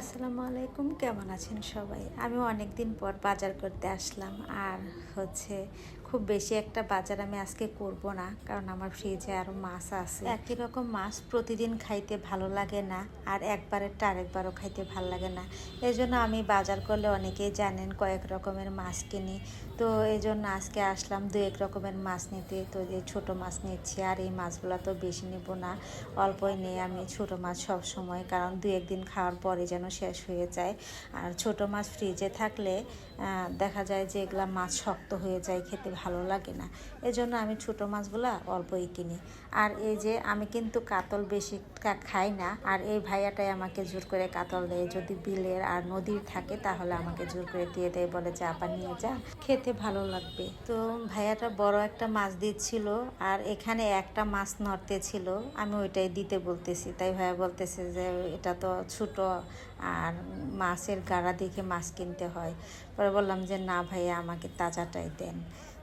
আসসালামু আলাইকুম কেমন আছেন সবাই? আমি অনেক দিন পর বাজার করতে আসলাম। আর হচ্ছে খুব বেশি একটা বাজার আমি আজকে করব না, কারণ আমার ফ্রিজে আরও মাছ আছে। একই রকম মাছ প্রতিদিন খাইতে ভালো লাগে না, আর একবারেরটা আরেকবারও খাইতে ভালো লাগে না। এই জন্য আমি বাজার করলে অনেকেই জানেন কয়েক রকমের মাছ কিনি। তো এই জন্য আজকে আসলাম দু এক রকমের মাছ নিতে, তো যে ছোট মাছ নিচ্ছি, আর এই মাছগুলো তো বেশি নেব না। অল্পই নিয়ে আমি ছোট মাছ সব সময়, কারণ দু একদিন খাওয়ার পরে যেন শেষ হয়ে যায়। আর ছোট মাছ ফ্রিজে থাকলে দেখা যায় যে এগুলা মাছ শক্ত হয়ে যায় খেতে। ভালো লাগে না। এজন্য আমি ছোট মাছগুলা অল্পই কিনি। আর এই যে আমি কিন্তু কাতল বেশি খাই না। আর এই ভাইয়াটাই আমাকে জোর করে কাতল দেয়। যদি বিলের আর নদীর থাকে তাহলে আমাকে জোর করে দিয়ে দেয়। বলে, যে আপা নিয়ে যা। খেতে ভালো লাগবে। তো ভাইয়াটা বড় একটা মাছ দিচ্ছিল। আর এখানে একটা মাছ নড়তে ছিল আমি ওইটাই দিতে বলতেছি। তাই ভাইয়া বলতেছে যে, এটা তো ছোট আর মাছের গাড়া দেখে মাছ কিনতে হয়। পরে বললাম যে, না ভাইয়া, আমাকে তাজাটাই দেন।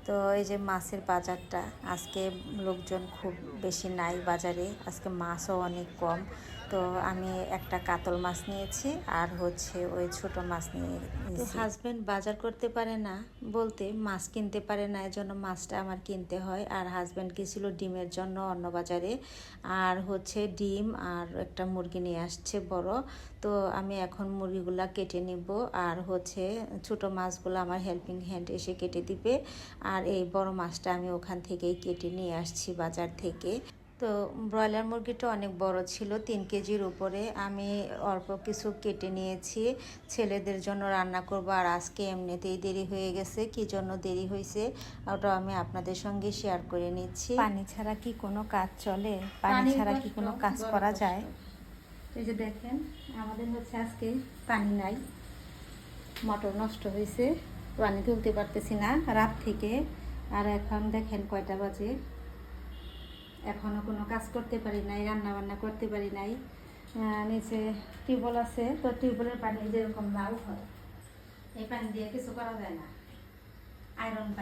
তো এই যে মাছের বাজারটা, আজকে লোকজন খুব বেশি নাই বাজারে, আজকে মাছও অনেক কম। তো আমি একটা কাতল মাছ নিয়েছি আর হচ্ছে ওই ছোট মাছ নিয়ে তো হাজবেন্ড বাজার করতে পারে না বলতে মাছ কিনতে পারে না এজন্য মাছটা আমার কিনতে হয়। আর হাজবেন্ড গেছিল ডিমের জন্য অন্য বাজারে আর হচ্ছে ডিম আর একটা মুরগি নিয়ে আসছে বড়। তো আমি এখন মুরগিগুলা কেটে নিব আর হচ্ছে ছোট মাছগুলো আমার হেল্পিং হ্যান্ড এসে কেটে দিবে। আর এই বড় মাছটা আমি ওখান থেকেই কেটে নিয়ে আসছি বাজার থেকে। তো ব্রয়লার মুরগিটা অনেক বড় ছিল তিন কেজির উপরে। আমি অল্প কিছু কেটে নিয়েছি ছেলেদের জন্য রান্না করব আর আজকে এমনিতেই দেরি হয়ে গেছে কি জন্য দেরি হয়েছে ওটা আমি আপনাদের সঙ্গে শেয়ার করে নিচ্ছি। পানি ছাড়া কি কোনো কাজ চলে? পানি ছাড়া কি কোনো কাজ করা যায়? এই যে দেখেন আমাদের হচ্ছে আজকে পানি নাই মটর নষ্ট হয়েছে পানি তুলতে পারতেছি না রাত থেকে। আর এখন দেখেন কয়টা বাজে। এখনও কোনো কাজ করতে পারি নাই রান্না বান্না করতে পারি নাই। নিচে টিউবওয়েল আছে তো টিউবওয়েলের পানি যেরকম লাল হয় এই পানি দিয়ে কিছু করা যায় না।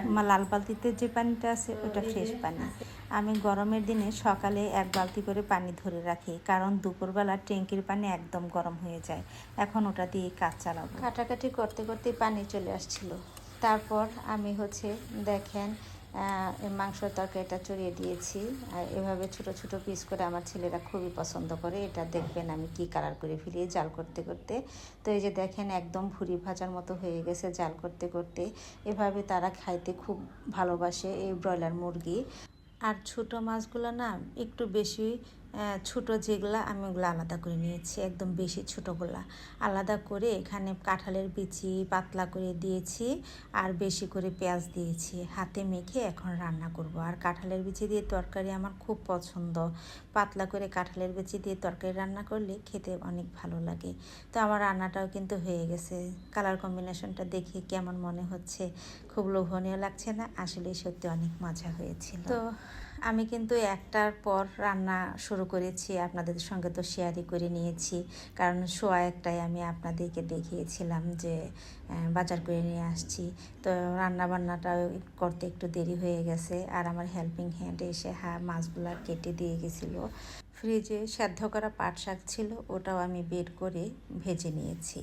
আমার লাল বালতিতে যে পানিটা আছে ওটা ফ্রেশ পানি। আমি গরমের দিনে সকালে এক বালতি করে পানি ধরে রাখি কারণ দুপুরবেলা ট্যাঙ্কির পানি একদম গরম হয়ে যায়। এখন ওটা দিয়ে কাজ চালাবো। কাটাকাটি করতে করতে পানি চলে আসছিল। তারপর আমি হচ্ছে দেখেন মাংসর তরকারিটা চড়িয়ে দিয়েছি। আর এভাবে ছোট ছোট পিস করে আমার ছেলেরা খুবই পছন্দ করে। এটা দেখবেন আমি কি কালার করে ফিরিয়ে জাল করতে করতে। তো এই যে দেখেন, একদম ভুরি ভাজার মতো হয়ে গেছে জাল করতে করতে। এভাবে তারা খাইতে খুব ভালোবাসে এই ব্রয়লার মুরগি। আর ছোট মাছগুলো না একটু বেশি ছোট যেগুলা আমি ওগুলো আলাদা করে নিয়েছি, একদম বেশি ছোটোগুলা। আলাদা করে এখানে কাঁঠালের বিচি পাতলা করে দিয়েছি আর বেশি করে পেঁয়াজ দিয়েছি। হাতে মেখে এখন রান্না করব। আর কাঁঠালের বিচি দিয়ে তরকারি আমার খুব পছন্দ। পাতলা করে কাঁঠালের বিচি দিয়ে তরকারি রান্না করলে খেতে অনেক ভালো লাগে। তো আমার রান্নাটাও কিন্তু হয়ে গেছে। কালার কম্বিনেশনটা দেখে কেমন মনে হচ্ছে? খুব লোভনীয় লাগছে না? আসলে সত্যি অনেক মজা হয়েছিল। তো আমি কিন্তু একটার পর রান্না শুরু করেছি, আপনাদের সঙ্গে তো শেয়ারই করে নিয়েছি। কারণ শোয়া একটাই আমি আপনাদেরকে দেখিয়েছিলাম যে বাজার করে নিয়ে আসছি। তো রান্না বান্নাটা করতে একটু দেরি হয়ে গেছে আর আমার হেল্পিং হ্যান্ড এসে হ্যাঁ মাছগুলা কেটে দিয়ে গেছিল। ফ্রিজে সেদ্ধ করা পাট শাক ছিল, ওটাও আমি বের করে ভেজে নিয়েছি।